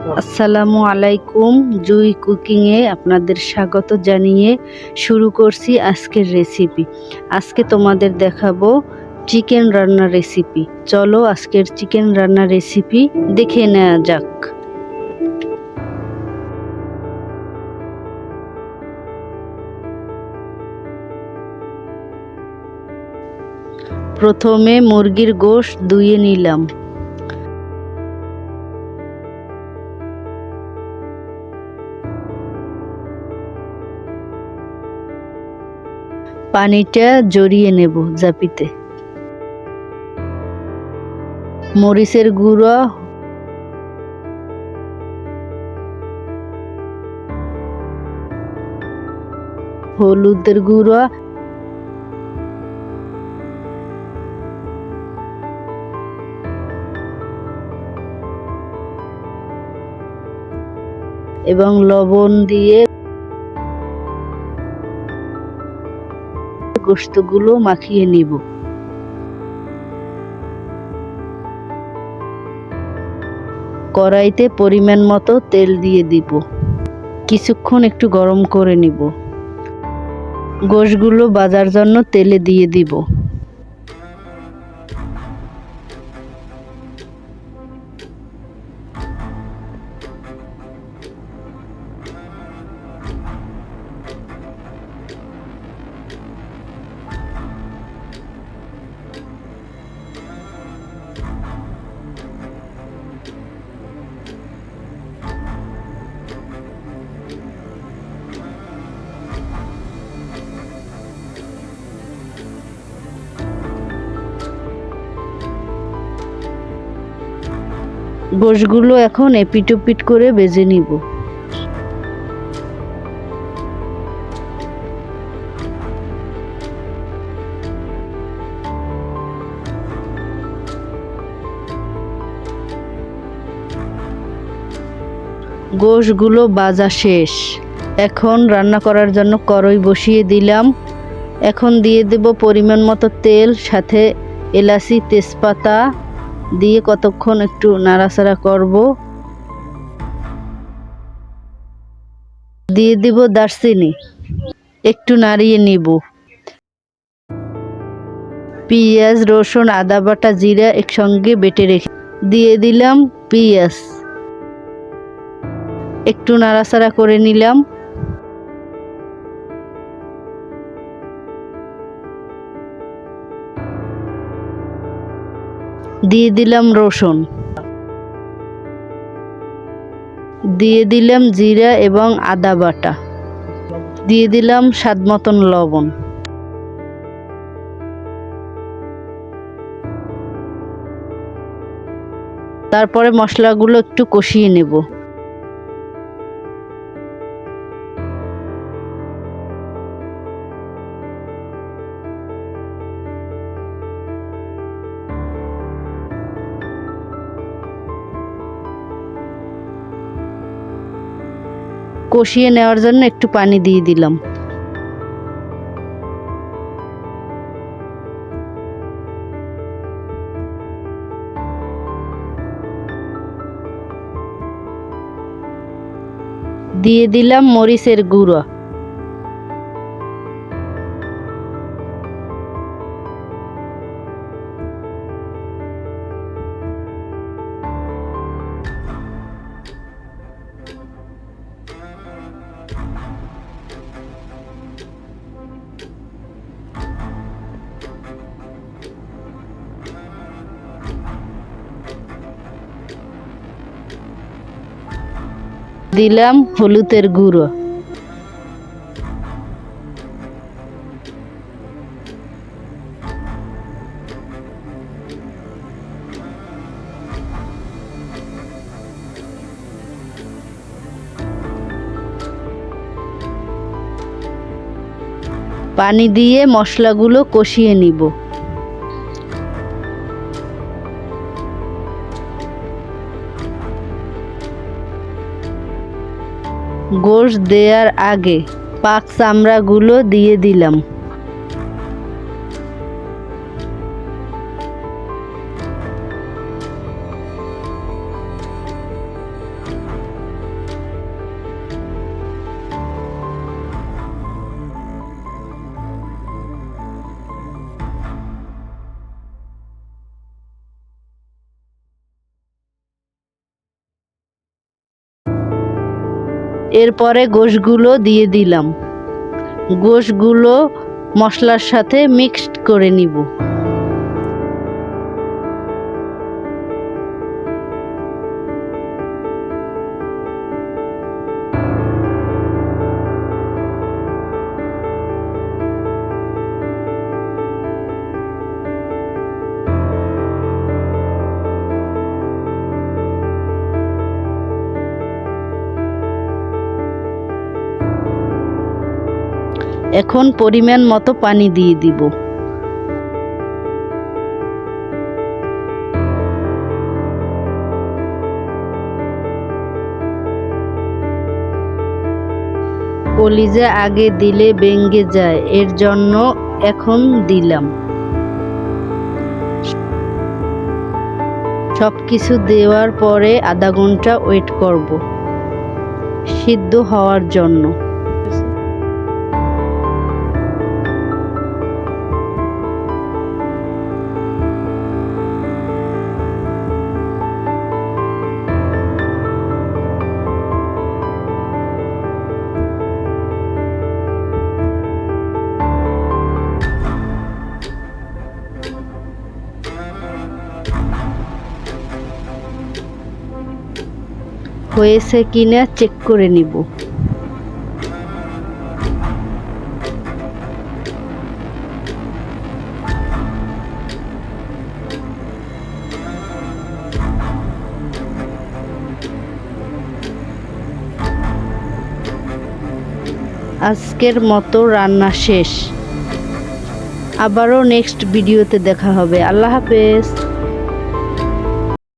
আসসালামু আলাইকুম, জুই কুকিংয়ে আপনাদের স্বাগত জানিয়ে শুরু করছি আজকের রেসিপি আজকে তোমাদের দেখাবো চিকেন রান্নার রেসিপি চলো আজকের চিকেন রান্নার রেসিপি দেখে নেওয়া যাক। প্রথমে মুরগির গোশ ধুয়ে নিলাম। পানিটা জড়িয়ে নেব জাপিতে। মরিচের গুঁড়ো। হলুদের গুঁড়ো। এবং লবণ দিয়ে গোস্তগুলো মাখিয়ে নিব। কড়াইতে পরিমাণ মতো তেল দিয়ে দিব। কিছুক্ষণ একটু গরম করে নিব। গোশগুলো বাজার জন্য তেলে দিয়ে দিব। গোশগুলো এখন এপিটোপিট করে বেজে নিব। গোশগুলো বাজা শেষ। এখন রান্না করার জন্য কড়াই বসিয়ে দিলাম। এখন দিয়ে দেব পরিমাণ মতো তেল, সাথে এলাচি, তেজপাতা দিয়ে কতক্ষণ একটু নাড়াচাড়া করব। দিয়ে দিব দারচিনি। একটু নাড়িয়ে নিব। পেঁয়াজ, রসুন, আদা বাটা, জিরা একসঙ্গে বেটে রেখে দিয়ে দিলাম পেঁয়াজ। একটু নাড়াচাড়া করে নিলাম। দিয়ে দিলাম রসুন। দিয়ে দিলাম জিরা এবং আদা বাটা। দিয়ে দিলাম স্বাদ মতন লবণ। তারপরে মশলাগুলো একটু কষিয়ে নেব। কষিয়ে নেওয়ার জন্য একটু পানি দিয়ে দিলাম। দিয়ে দিলাম মরিচের গুঁড়ো। দিলাম হলুদের গুঁড়ো। পানি দিয়ে মশলাগুলো কষিয়ে নিব। গোশ দেওয়ার আগে পাক চামড়াগুলো দিয়ে দিলাম। এরপরে গোশগুলো দিয়ে দিলাম। গোশগুলো মশলার সাথে মিক্সড করে নিব। এখন পরিমাণ মতো পানি দিয়ে দিব। কলিজা আগে দিলে বেঙ্গে যায়, এর জন্য এখন দিলাম। সব কিছু দেওয়ার পরে আধা ঘণ্টা ওয়েট করব, সিদ্ধ হওয়ার জন্য। হয়েছে কিনা চেক করে নিব। আজকের মতো রান্না শেষ। আবারও নেক্সট ভিডিওতে দেখা হবে। আল্লাহ হাফেজ।